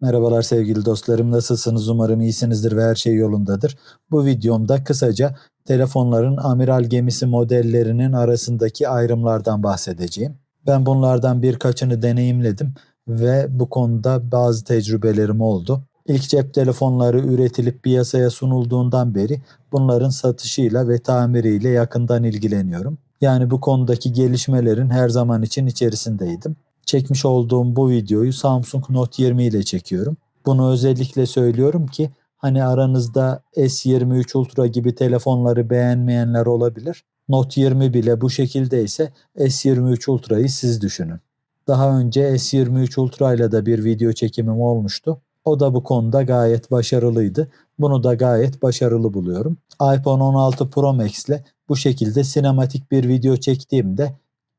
Merhabalar sevgili dostlarım nasılsınız umarım iyisinizdir ve her şey yolundadır. Bu videomda kısaca telefonların amiral gemisi modellerinin arasındaki ayrımlardan bahsedeceğim. Ben bunlardan birkaçını deneyimledim ve bu konuda bazı tecrübelerim oldu. İlk cep telefonları üretilip piyasaya sunulduğundan beri bunların satışıyla ve tamiriyle yakından ilgileniyorum. Yani bu konudaki gelişmelerin her zaman için içerisindeydim. Çekmiş olduğum bu videoyu Samsung Note 20 ile çekiyorum. Bunu özellikle söylüyorum ki hani aranızda S23 Ultra gibi telefonları beğenmeyenler olabilir. Note 20 bile bu şekilde ise S23 Ultra'yı siz düşünün. Daha önce S23 Ultra ile de bir video çekimim olmuştu. O da bu konuda gayet başarılıydı. Bunu da gayet başarılı buluyorum. iPhone 16 Pro Max ile bu şekilde sinematik bir video çektiğimde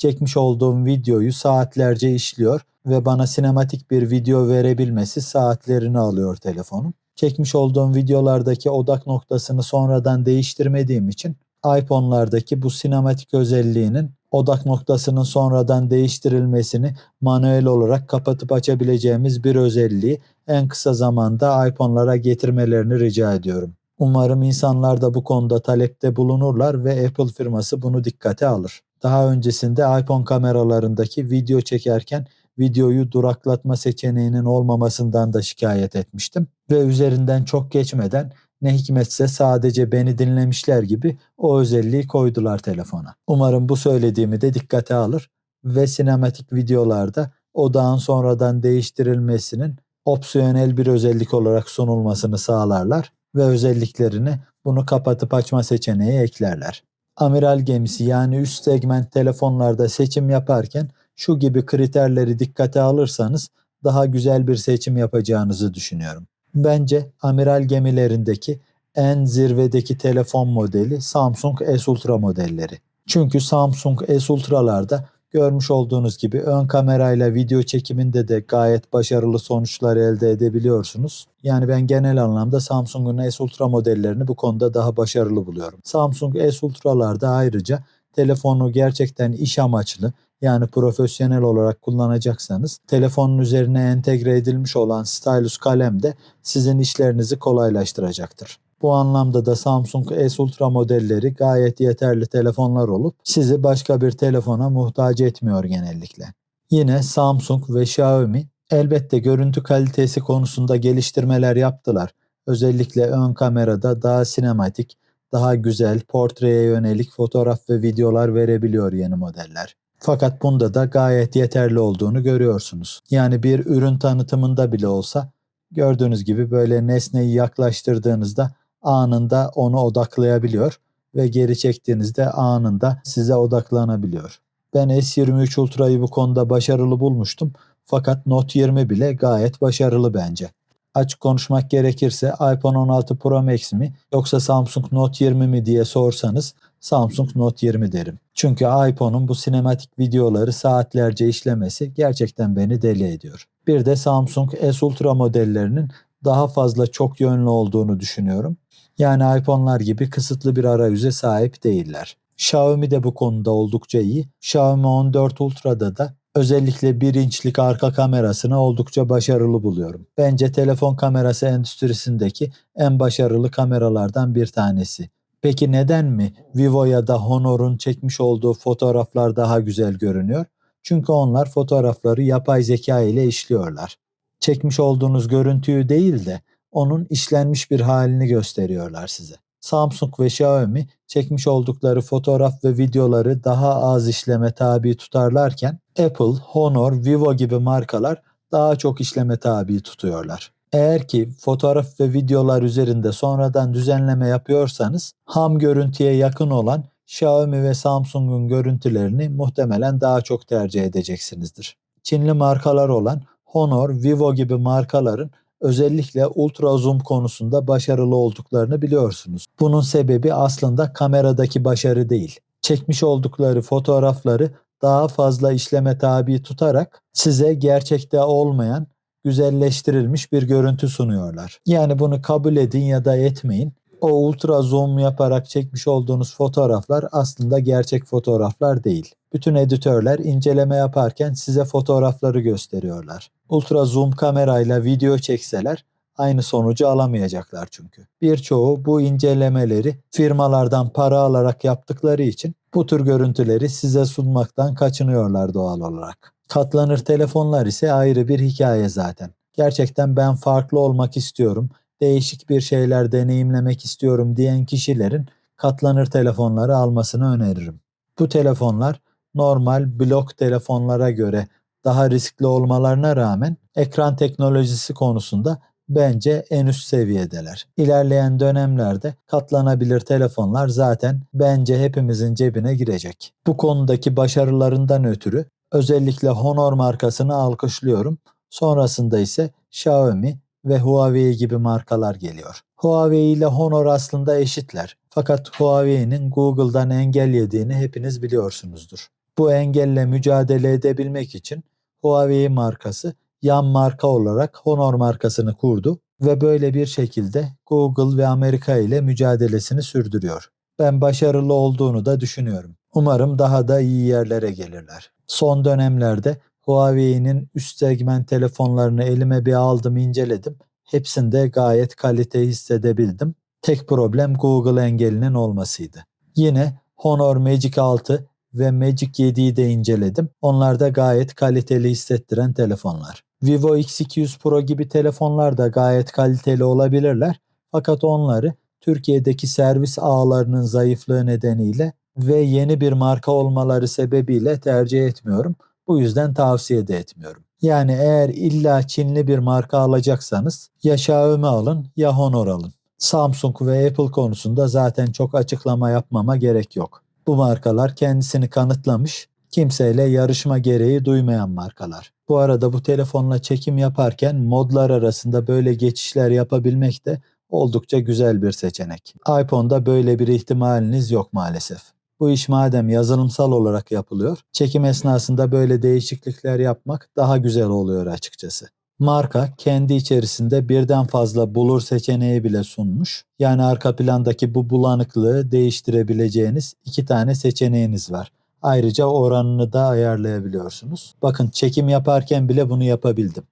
çekmiş olduğum videoyu saatlerce işliyor ve bana sinematik bir video verebilmesi saatlerini alıyor telefonum. Çekmiş olduğum videolardaki odak noktasını sonradan değiştirmediğim için iPhone'lardaki bu sinematik özelliğinin odak noktasının sonradan değiştirilmesini manuel olarak kapatıp açabileceğimiz bir özelliği en kısa zamanda iPhone'lara getirmelerini rica ediyorum. Umarım insanlar da bu konuda talepte bulunurlar ve Apple firması bunu dikkate alır. Daha öncesinde iPhone kameralarındaki video çekerken videoyu duraklatma seçeneğinin olmamasından da şikayet etmiştim ve üzerinden çok geçmeden ne hikmetse sadece beni dinlemişler gibi o özelliği koydular telefona. Umarım bu söylediğimi de dikkate alır ve sinematik videolarda odağın sonradan değiştirilmesinin opsiyonel bir özellik olarak sunulmasını sağlarlar ve özelliklerini bunu kapatıp açma seçeneği eklerler. Amiral gemisi yani üst segment telefonlarda seçim yaparken şu gibi kriterleri dikkate alırsanız daha güzel bir seçim yapacağınızı düşünüyorum. Bence amiral gemilerindeki en zirvedeki telefon modeli Samsung S Ultra modelleri. Çünkü Samsung S Ultra'larda görmüş olduğunuz gibi ön kamerayla video çekiminde de gayet başarılı sonuçlar elde edebiliyorsunuz. Yani ben genel anlamda Samsung'un S Ultra modellerini bu konuda daha başarılı buluyorum. Samsung S Ultra'larda ayrıca telefonu gerçekten iş amaçlı yani profesyonel olarak kullanacaksanız telefonun üzerine entegre edilmiş olan stylus kalem de sizin işlerinizi kolaylaştıracaktır. Bu anlamda da Samsung S Ultra modelleri gayet yeterli telefonlar olup sizi başka bir telefona muhtaç etmiyor genellikle. Yine Samsung ve Xiaomi elbette görüntü kalitesi konusunda geliştirmeler yaptılar. Özellikle ön kamerada daha sinematik, daha güzel, portreye yönelik fotoğraf ve videolar verebiliyor yeni modeller. Fakat bunda da gayet yeterli olduğunu görüyorsunuz. Yani bir ürün tanıtımında bile olsa gördüğünüz gibi böyle nesneyi yaklaştırdığınızda anında onu odaklayabiliyor ve geri çektiğinizde anında size odaklanabiliyor. Ben S23 Ultra'yı bu konuda başarılı bulmuştum fakat Note 20 bile gayet başarılı bence. Açık konuşmak gerekirse iPhone 16 Pro Max mi yoksa Samsung Note 20 mi diye sorsanız Samsung Note 20 derim. Çünkü iPhone'un bu sinematik videoları saatlerce işlemesi gerçekten beni deli ediyor. Bir de Samsung S Ultra modellerinin daha fazla çok yönlü olduğunu düşünüyorum. Yani iPhone'lar gibi kısıtlı bir arayüze sahip değiller. Xiaomi de bu konuda oldukça iyi. Xiaomi 14 Ultra'da da özellikle 1 inçlik arka kamerasını oldukça başarılı buluyorum. Bence telefon kamerası endüstrisindeki en başarılı kameralardan bir tanesi. Peki neden mi Vivo ya da Honor'un çekmiş olduğu fotoğraflar daha güzel görünüyor? Çünkü onlar fotoğrafları yapay zeka ile işliyorlar. Çekmiş olduğunuz görüntüyü değil de onun işlenmiş bir halini gösteriyorlar size. Samsung ve Xiaomi çekmiş oldukları fotoğraf ve videoları daha az işleme tabi tutarlarken Apple, Honor, Vivo gibi markalar daha çok işleme tabi tutuyorlar. Eğer ki fotoğraf ve videolar üzerinde sonradan düzenleme yapıyorsanız ham görüntüye yakın olan Xiaomi ve Samsung'un görüntülerini muhtemelen daha çok tercih edeceksinizdir. Çinli markalar olan Honor, Vivo gibi markaların özellikle ultra zoom konusunda başarılı olduklarını biliyorsunuz. Bunun sebebi aslında kameradaki başarı değil. Çekmiş oldukları fotoğrafları daha fazla işleme tabi tutarak size gerçekte olmayan güzelleştirilmiş bir görüntü sunuyorlar. Yani bunu kabul edin ya da etmeyin. O ultra zoom yaparak çekmiş olduğunuz fotoğraflar aslında gerçek fotoğraflar değil. Bütün editörler inceleme yaparken size fotoğrafları gösteriyorlar. Ultra zoom kamerayla video çekseler aynı sonucu alamayacaklar çünkü. Birçoğu bu incelemeleri firmalardan para alarak yaptıkları için bu tür görüntüleri size sunmaktan kaçınıyorlar doğal olarak. Katlanır telefonlar ise ayrı bir hikaye zaten. Gerçekten ben farklı olmak istiyorum, değişik bir şeyler deneyimlemek istiyorum diyen kişilerin katlanır telefonları almasını öneririm. Bu telefonlar normal blok telefonlara göre daha riskli olmalarına rağmen ekran teknolojisi konusunda bence en üst seviyedeler. İlerleyen dönemlerde katlanabilir telefonlar zaten bence hepimizin cebine girecek. Bu konudaki başarılarından ötürü özellikle Honor markasını alkışlıyorum. Sonrasında ise Xiaomi ve Huawei gibi markalar geliyor. Huawei ile Honor aslında eşitler. Fakat Huawei'nin Google'dan engel yediğini hepiniz biliyorsunuzdur. Bu engelle mücadele edebilmek için Huawei markası yan marka olarak Honor markasını kurdu ve böyle bir şekilde Google ve Amerika ile mücadelesini sürdürüyor. Ben başarılı olduğunu da düşünüyorum. Umarım daha da iyi yerlere gelirler. Son dönemlerde Huawei'nin üst segment telefonlarını elime bir aldım inceledim. Hepsinde gayet kalite hissedebildim. Tek problem Google engelinin olmasıydı. Yine Honor Magic 6 ve Magic 7'yi de inceledim. Onlar da gayet kaliteli hissettiren telefonlar. Vivo X200 Pro gibi telefonlar da gayet kaliteli olabilirler. Fakat onları Türkiye'deki servis ağlarının zayıflığı nedeniyle ve yeni bir marka olmaları sebebiyle tercih etmiyorum. Bu yüzden tavsiye de etmiyorum. Yani eğer illa Çinli bir marka alacaksanız ya Xiaomi alın ya Honor alın. Samsung ve Apple konusunda zaten çok açıklama yapmama gerek yok. Bu markalar kendisini kanıtlamış, kimseyle yarışma gereği duymayan markalar. Bu arada bu telefonla çekim yaparken modlar arasında böyle geçişler yapabilmek de oldukça güzel bir seçenek. iPhone'da böyle bir ihtimaliniz yok maalesef. Bu iş madem yazılımsal olarak yapılıyor, çekim esnasında böyle değişiklikler yapmak daha güzel oluyor açıkçası. Marka kendi içerisinde birden fazla bulur seçeneği bile sunmuş. Yani arka plandaki bu bulanıklığı değiştirebileceğiniz iki tane seçeneğiniz var. Ayrıca oranını da ayarlayabiliyorsunuz. Bakın çekim yaparken bile bunu yapabildim.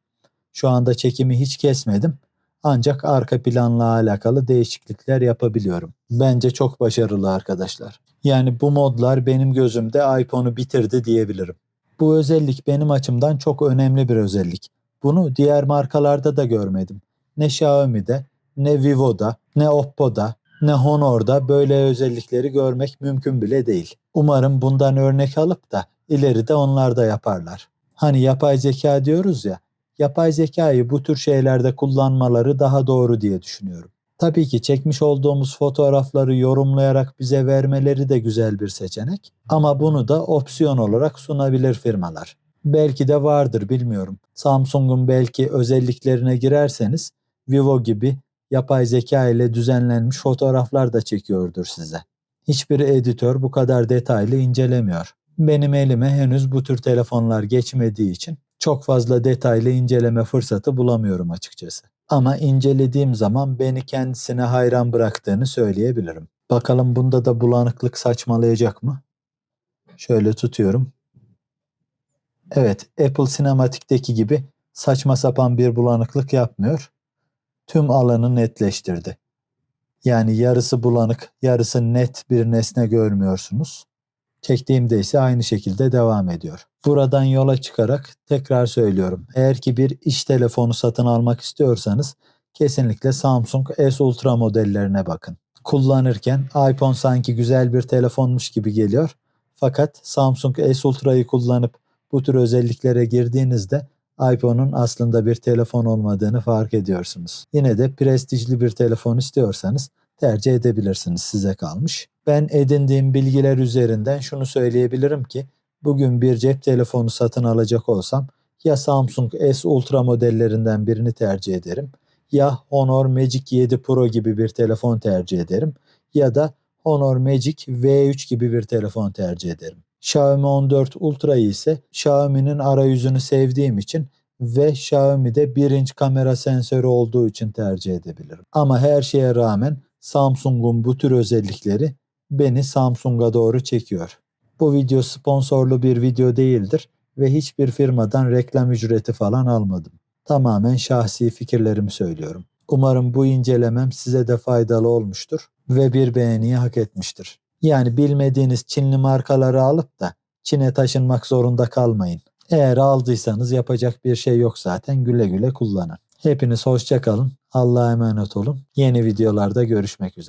Şu anda çekimi hiç kesmedim. Ancak arka planla alakalı değişiklikler yapabiliyorum. Bence çok başarılı arkadaşlar. Yani bu modlar benim gözümde iPhone'u bitirdi diyebilirim. Bu özellik benim açımdan çok önemli bir özellik. Bunu diğer markalarda da görmedim. Ne Xiaomi'de, ne Vivo'da, ne Oppo'da, ne Honor'da böyle özellikleri görmek mümkün bile değil. Umarım bundan örnek alıp da ileride onlar da yaparlar. Hani yapay zeka diyoruz ya, yapay zekayı bu tür şeylerde kullanmaları daha doğru diye düşünüyorum. Tabii ki çekmiş olduğumuz fotoğrafları yorumlayarak bize vermeleri de güzel bir seçenek ama bunu da opsiyon olarak sunabilir firmalar. Belki de vardır bilmiyorum. Samsung'un belki özelliklerine girerseniz Vivo gibi yapay zeka ile düzenlenmiş fotoğraflar da çekiyordur size. Hiçbir editör bu kadar detaylı incelemiyor. Benim elime henüz bu tür telefonlar geçmediği için çok fazla detaylı inceleme fırsatı bulamıyorum açıkçası. Ama incelediğim zaman beni kendisine hayran bıraktığını söyleyebilirim. Bakalım bunda da bulanıklık saçmalayacak mı? Şöyle tutuyorum. Evet, Apple Sinematik'teki gibi saçma sapan bir bulanıklık yapmıyor. Tüm alanı netleştirdi. Yani yarısı bulanık, yarısı net bir nesne görmüyorsunuz. Çektiğimde ise aynı şekilde devam ediyor. Buradan yola çıkarak tekrar söylüyorum. Eğer ki bir iş telefonu satın almak istiyorsanız kesinlikle Samsung S Ultra modellerine bakın. Kullanırken iPhone sanki güzel bir telefonmuş gibi geliyor. Fakat Samsung S Ultra'yı kullanıp bu tür özelliklere girdiğinizde iPhone'un aslında bir telefon olmadığını fark ediyorsunuz. Yine de prestijli bir telefon istiyorsanız tercih edebilirsiniz size kalmış. Ben edindiğim bilgiler üzerinden şunu söyleyebilirim ki bugün bir cep telefonu satın alacak olsam ya Samsung S Ultra modellerinden birini tercih ederim ya Honor Magic 7 Pro gibi bir telefon tercih ederim ya da Honor Magic V3 gibi bir telefon tercih ederim. Xiaomi 14 Ultra'yı ise Xiaomi'nin arayüzünü sevdiğim için ve Xiaomi'de 1 inç kamera sensörü olduğu için tercih edebilirim. Ama her şeye rağmen Samsung'un bu tür özellikleri beni Samsung'a doğru çekiyor. Bu video sponsorlu bir video değildir ve hiçbir firmadan reklam ücreti falan almadım. Tamamen şahsi fikirlerimi söylüyorum. Umarım bu incelemem size de faydalı olmuştur ve bir beğeniyi hak etmiştir. Yani bilmediğiniz Çinli markaları alıp da Çin'e taşınmak zorunda kalmayın. Eğer aldıysanız yapacak bir şey yok zaten güle güle kullanın. Hepiniz hoşça kalın. Allah'a emanet olun. Yeni videolarda görüşmek üzere.